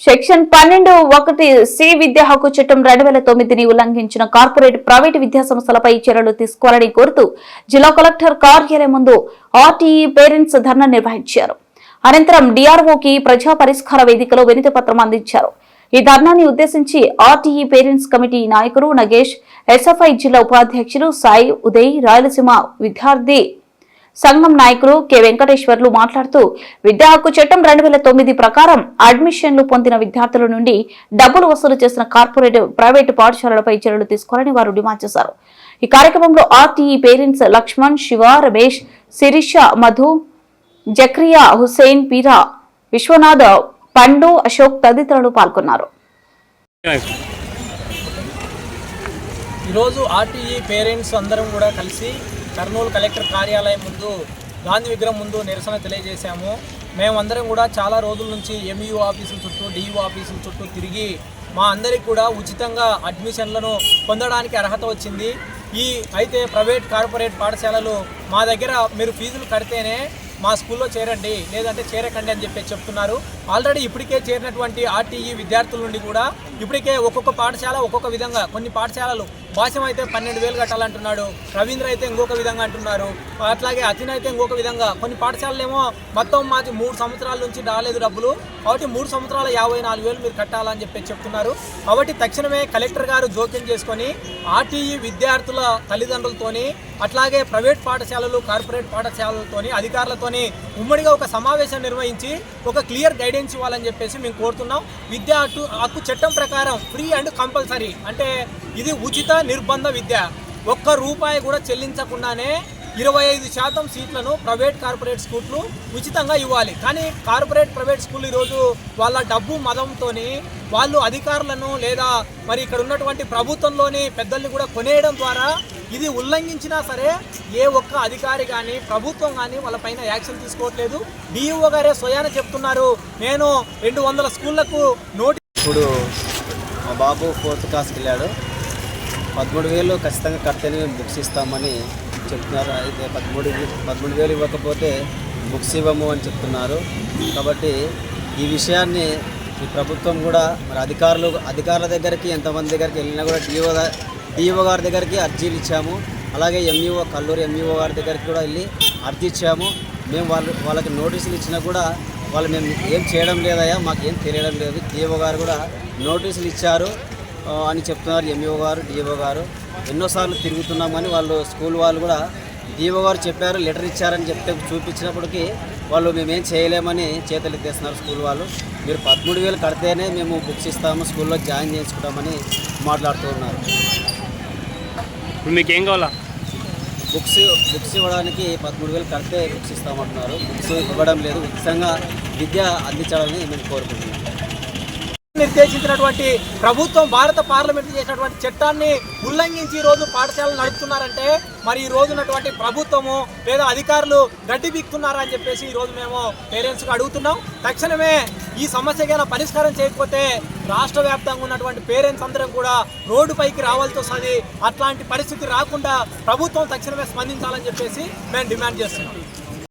Section పన్నెండు ఒకటి C విద్యా హక్కు చట్టం రెండు వేల తొమ్మిదిని ఉల్లంఘించిన కార్పొరేట్ ప్రైవేటు విద్యా సంస్థలపై చర్యలు తీసుకోవాలని కోరుతూ జిల్లా కలెక్టర్ కార్యాలయం ముందు ఆర్టీఈ పేరెంట్స్ ధర్నా నిర్వహించారు. అనంతరం డిఆర్ఓకి ప్రజా పరిష్కార వేదికలో వినతి పత్రం అందించారు. ఈ ధర్నాన్ని ఉద్దేశించి ఆర్టీఈ పేరెంట్స్ కమిటీ నాయకులు నగేష్ ఎస్ఎఫ్ఐ జిల్లా ఉపాధ్యక్షులు సాయి ఉదయ్ రాయలసీమ విద్యార్థి సంఘం నాయకులు కె వెంకటేశ్వర్లు మాట్లాడుతూ విద్యా హక్కు చట్టం రెండు వేల తొమ్మిది ప్రకారం అడ్మిషన్లు పొందిన విద్యార్థుల నుండి డబ్బులు వసూలు చేసిన కార్పొరేట్ ప్రైవేటు పాఠశాలలపై చర్యలు తీసుకోవాలని వారు డిమాండ్ చేశారు. ఈ కార్యక్రమంలో ఆర్టీఈ పేరెంట్స్ లక్ష్మణ్ శివ రమేష్ శిరీష మధు జక్రియా హుసేన్ పీరా విశ్వనాథ్ పండు అశోక్ తదితరులు పాల్గొన్నారు. ఈరోజు ఆర్టీఈ పేరెంట్స్ అందరం కూడా కలిసి కర్నూలు కలెక్టర్ కార్యాలయం ముందు గాంధీ విగ్రహం ముందు నిరసన తెలియజేశాము. మేమందరం కూడా చాలా రోజుల నుంచి ఎంఈఓ ఆఫీసుల చుట్టూ డిఈఓ ఆఫీసుల చుట్టూ తిరిగి మా అందరికి కూడా ఉచితంగా అడ్మిషన్లను పొందడానికి అర్హత వచ్చింది. ఈ అయితే ప్రైవేట్ కార్పొరేట్ పాఠశాలలు మా దగ్గర మీరు ఫీజులు కడితేనే మా స్కూల్లో చేరండి లేదంటే చేరకండి అని చెప్పి చెప్తున్నారు. ఆల్రెడీ ఇప్పటికే చేరినటువంటి ఆర్టీఈ విద్యార్థుల నుండి కూడా ఇప్పటికే ఒక్కొక్క పాఠశాల ఒక్కొక్క విధంగా కొన్ని పాఠశాలలు భాష్యం అయితే పన్నెండు వేలు కట్టాలంటున్నాడు. రవీంద్ర అయితే ఇంకొక విధంగా అంటున్నారు. అట్లాగే అతిన్ అయితే ఇంకొక విధంగా. కొన్ని పాఠశాలలేమో మొత్తం మాకు మూడు సంవత్సరాల నుంచి రాలేదు డబ్బులు. కాబట్టి మూడు సంవత్సరాల యాభై నాలుగు వేలు మీరు కట్టాలని చెప్పి చెప్తున్నారు. కాబట్టి తక్షణమే కలెక్టర్ గారు జోక్యం చేసుకొని ఆర్టీఈ విద్యార్థుల తల్లిదండ్రులతోని అట్లాగే ప్రైవేట్ పాఠశాలలు కార్పొరేట్ పాఠశాలలతోని అధికారులతోని ఉమ్మడిగా ఒక సమావేశం నిర్వహించి ఒక క్లియర్ గైడెన్స్ ఇవ్వాలని చెప్పేసి మేము కోరుతున్నాం. విద్యా హక్కు చట్టం ప్రకారం ఫ్రీ అండ్ కంపల్సరీ. అంటే ఇది ఉచిత నిర్బంధ విద్య. ఒక్క రూపాయి కూడా చెల్లించకుండానే ఇరవై ఐదు శాతం సీట్లను ప్రైవేట్ కార్పొరేట్ స్కూళ్ళు ఉచితంగా ఇవ్వాలి. కానీ కార్పొరేట్ ప్రైవేట్ స్కూల్ ఈరోజు వాళ్ళ డబ్బు మదంతో వాళ్ళు అధికారులను లేదా మరి ఇక్కడ ఉన్నటువంటి ప్రభుత్వంలోని పెద్దల్ని కూడా కొనేయడం ద్వారా ఇది ఉల్లంఘించినా సరే ఏ ఒక్క అధికారి కానీ ప్రభుత్వం కానీ వాళ్ళపైన యాక్షన్ తీసుకోవట్లేదు. డిఈఓ గారే స్వయాన చెప్తున్నారు. నేను రెండు వందల స్కూళ్ళకు నోటి ఇప్పుడు మా బాబు ఫోర్త్ క్లాస్కి వెళ్ళాడు. పదమూడు వేలు ఖచ్చితంగా కడితేనే బుక్స్ ఇస్తామని చెప్తున్నారు. అయితే పదమూడు పదమూడు వేలు ఇవ్వకపోతే బుక్స్ ఇవ్వము అని చెప్తున్నారు. కాబట్టి ఈ విషయాన్ని ఈ ప్రభుత్వం కూడా మరి అధికారులు అధికారుల దగ్గరికి ఎంతమంది దగ్గరికి వెళ్ళినా కూడా డిఓ డిఓ గారి దగ్గరికి అర్జీలు ఇచ్చాము. అలాగే ఎంఈఓ కల్లూరు ఎంఈఓ గారి దగ్గరికి కూడా వెళ్ళి అర్జీ ఇచ్చాము. మేము వాళ్ళు వాళ్ళకి నోటీసులు ఇచ్చినా కూడా వాళ్ళు మేము ఏం చేయడం లేదయ్యా మాకు ఏం తెలియడం లేదు. డిఓ గారు కూడా నోటీసులు ఇచ్చారు. అని చెప్తున్నారు ఎంఈఓ గారు డిఓ గారు. ఎన్నోసార్లు తిరుగుతున్నాం కానీ వాళ్ళు స్కూల్ వాళ్ళు కూడా డిఓ గారు చెప్పారు లెటర్ ఇచ్చారని చెప్తే చూపించినప్పటికీ వాళ్ళు మేమేం చేయలేమని చేతులు ఎత్తేస్తున్నారు స్కూల్ వాళ్ళు. మీరు పదమూడు వేలు కడితేనే మేము బుక్స్ ఇస్తాము స్కూల్లో జాయిన్ చేయించుకుంటామని మాట్లాడుతూ ఉన్నారు. మీకు ఏం కావాలా? బుక్స్ బుక్స్ ఇవ్వడానికి పదమూడు వేలు కడితే బుక్స్ ఇస్తామంటున్నారు. బుక్స్ ఇవ్వడం లేదు ఉచితంగా విద్య అందించాలని మేము కోరుకుంటున్నాం. నిర్దేశించినటువంటి ప్రభుత్వం భారత పార్లమెంట్ చేసినటువంటి చట్టాన్ని ఉల్లంఘించి ఈ రోజు పాఠశాలలు నడుపుతున్నారంటే మరి ఈ రోజు ఉన్నటువంటి ప్రభుత్వము లేదా అధికారులు గడ్డి బిక్తున్నారా అని చెప్పేసి ఈ రోజు మేము పేరెంట్స్కి అడుగుతున్నాం. తక్షణమే ఈ సమస్యకి పరిష్కారం చేయకపోతే రాష్ట్ర వ్యాప్తంగా ఉన్నటువంటి పేరెంట్స్ అందరం కూడా రోడ్డుపైకి రావాల్సి వస్తుంది. అట్లాంటి పరిస్థితి రాకుండా ప్రభుత్వం తక్షణమే స్పందించాలని చెప్పేసి మేము డిమాండ్ చేస్తున్నాం.